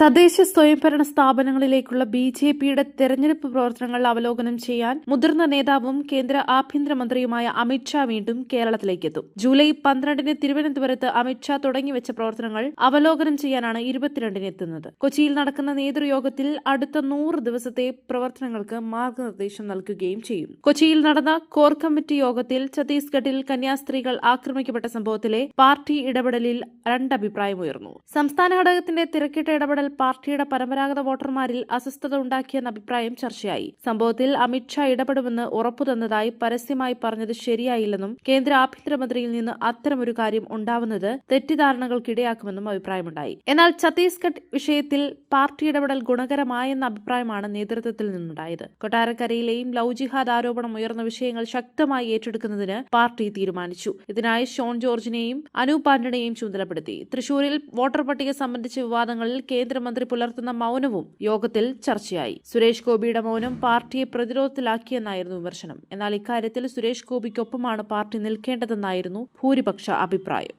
തദ്ദേശ സ്വയംഭരണ സ്ഥാപനങ്ങളിലേക്കുള്ള B J പിയുടെ തെരഞ്ഞെടുപ്പ് പ്രവർത്തനങ്ങൾ അവലോകനം ചെയ്യാൻ മുതിർന്ന നേതാവും കേന്ദ്ര ആഭ്യന്തരമന്ത്രിയുമായ അമിത്ഷാ വീണ്ടും കേരളത്തിലേക്കെത്തും. ജൂലൈ പന്ത്രണ്ടിന് തിരുവനന്തപുരത്ത് അമിത്ഷാ തുടങ്ങിവെച്ച പ്രവർത്തനങ്ങൾ അവലോകനം ചെയ്യാനാണ് ഇരുപത്തിരണ്ടിന് എത്തുന്നത്. കൊച്ചിയിൽ നടക്കുന്ന നേതൃയോഗത്തിൽ അടുത്ത നൂറ് ദിവസത്തെ പ്രവർത്തനങ്ങൾക്ക് മാർഗനിർദ്ദേശം നൽകുകയും ചെയ്യും. കൊച്ചിയിൽ നടന്ന കോർ കമ്മിറ്റി യോഗത്തിൽ ഛത്തീസ്ഗഡിൽ കന്യാസ്ത്രീകൾ ആക്രമിക്കപ്പെട്ട സംഭവത്തിലെ പാർട്ടി ഇടപെടലിൽ രണ്ടഭിപ്രായമുയർന്നു സംസ്ഥാന ഘടകത്തിന്റെ തിരക്കിട്ട ഇടപെടൽ പാർട്ടിയുടെ പരമ്പരാഗത വോട്ടർമാരിൽ അസ്വസ്ഥത ഉണ്ടാക്കിയെന്ന അഭിപ്രായം ചർച്ചയായി. സംഭവത്തിൽ അമിത്ഷാ ഇടപെടുമെന്ന് ഉറപ്പു തന്നതായി പരസ്യമായി പറഞ്ഞത് ശരിയായില്ലെന്നും കേന്ദ്ര ആഭ്യന്തരമന്ത്രിയിൽ നിന്ന് അത്തരമൊരു കാര്യം ഉണ്ടാവുന്നത് തെറ്റിദ്ധാരണകൾക്കിടയാക്കുമെന്നും അഭിപ്രായമുണ്ടായി. എന്നാൽ ഛത്തീസ്ഗഡ് വിഷയത്തിൽ പാർട്ടി ഇടപെടൽ ഗുണകരമായെന്ന അഭിപ്രായമാണ് നേതൃത്വത്തിൽ നിന്നുണ്ടായത്. കൊട്ടാരക്കരയിലെയും ലവ് ജിഹാദ് ആരോപണം ഉയർന്ന വിഷയങ്ങൾ ശക്തമായി ഏറ്റെടുക്കുന്നതിന് പാർട്ടി തീരുമാനിച്ചു. ഇതിനായി ഷോൺ ജോർജിനെയും അനൂപ് ആന്റണിയെയും ചുമതലപ്പെടുത്തി. തൃശൂരിൽ വോട്ടർ പട്ടിക സംബന്ധിച്ച വിവാദങ്ങളിൽ കേന്ദ്രമന്ത്രി പുലർത്തുന്ന മൗനവും യോഗത്തിൽ ചർച്ചയായി. സുരേഷ് ഗോപിയുടെ മൗനം പാർട്ടിയെ പ്രതിരോധത്തിലാക്കിയെന്നായിരുന്നു വിമർശനം. എന്നാൽ ഇക്കാര്യത്തിൽ സുരേഷ് ഗോപിക്കൊപ്പമാണ് പാർട്ടി നിൽക്കേണ്ടതെന്നായിരുന്നു ഭൂരിപക്ഷ അഭിപ്രായം.